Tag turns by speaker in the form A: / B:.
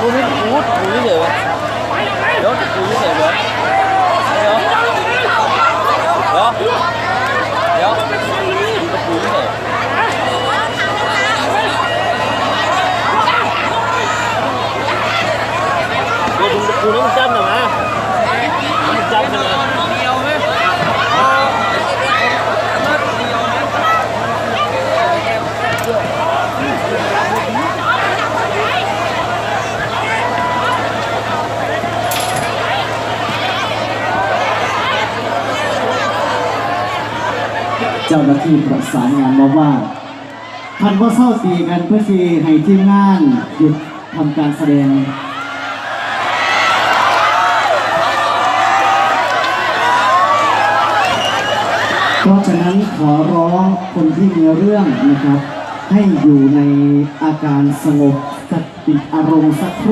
A: กูไม่พูดกูเฉยๆวะเดี๋ยวกูเฉยๆวะเดี๋ยวเดี๋ยวเดี๋ยวกูเฉยกูดูกูเล่นจ้ำนะ
B: เจ้าหน้าที่ประสานงานมาว่าท่านว่าเศร้าตีกันเพื่อที่ให้ทีมงานหยุดทำการแสดงเพราะฉะนั้นขอร้องคนที่มีเรื่องนะครับ ให้อยู่ในอาการสงบสติอารมณ์สักครู่